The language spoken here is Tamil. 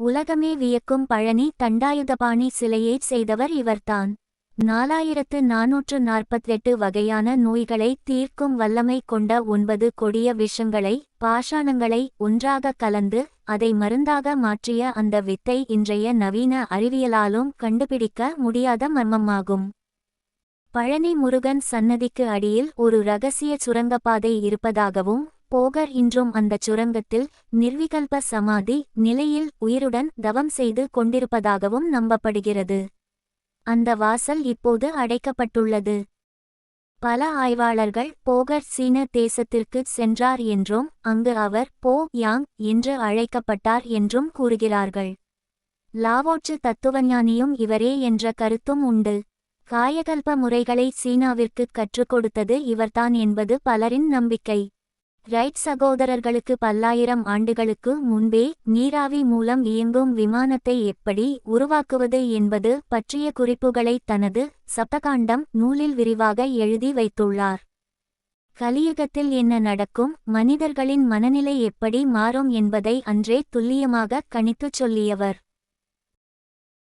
உலகமே வியக்கும் பழனி தண்டாயுதபாணி சிலையைச் செய்தவர் இவர்தான். நாலாயிரத்து நாநூற்று நாற்பத்தெட்டு வகையான நோய்களை தீர்க்கும் வல்லமை கொண்ட ஒன்பது கொடிய விஷங்களை பாஷாணங்களை ஒன்றாக கலந்து அதை மருந்தாக மாற்றிய அந்த வித்தை இன்றைய நவீன அறிவியலாலும் கண்டுபிடிக்க முடியாத மர்மமாகும். பழனி முருகன் சன்னதிக்கு அடியில் ஒரு ரகசிய சுரங்கப்பாதை இருப்பதாகவும் போகர் இன்றும் அந்தச் சுரங்கத்தில் நிர்விகல்ப சமாதி நிலையில் உயிருடன் தவம் செய்து கொண்டிருப்பதாகவும் நம்பப்படுகிறது. அந்த வாசல் இப்போது அடைக்கப்பட்டுள்ளது. பல ஆய்வாளர்கள் போகர் சீன தேசத்திற்கு சென்றார் என்றும் அங்கு அவர் போ யாங் என்று அழைக்கப்பட்டார் என்றும் கூறுகிறார்கள். லாவோச்சு தத்துவஞானியும் இவரே என்ற கருத்தும் உண்டு. காயகல்ப முறைகளை சீனாவிற்கு கற்றுக் கொடுத்தது இவர்தான் என்பது பலரின் நம்பிக்கை. ரைட் சகோதரர்களுக்கு பல்லாயிரம் ஆண்டுகளுக்கு முன்பே நீராவி மூலம் இயங்கும் விமானத்தை எப்படி உருவாக்குவது என்பது பற்றிய குறிப்புகளை தனது சப்தகாண்டம் நூலில் விரிவாக எழுதி வைத்துள்ளார். கலியுகத்தில் என்ன நடக்கும் மனிதர்களின் மனநிலை எப்படி மாறும் என்பதை அன்றே துல்லியமாக கணித்துச் சொல்லியவர்.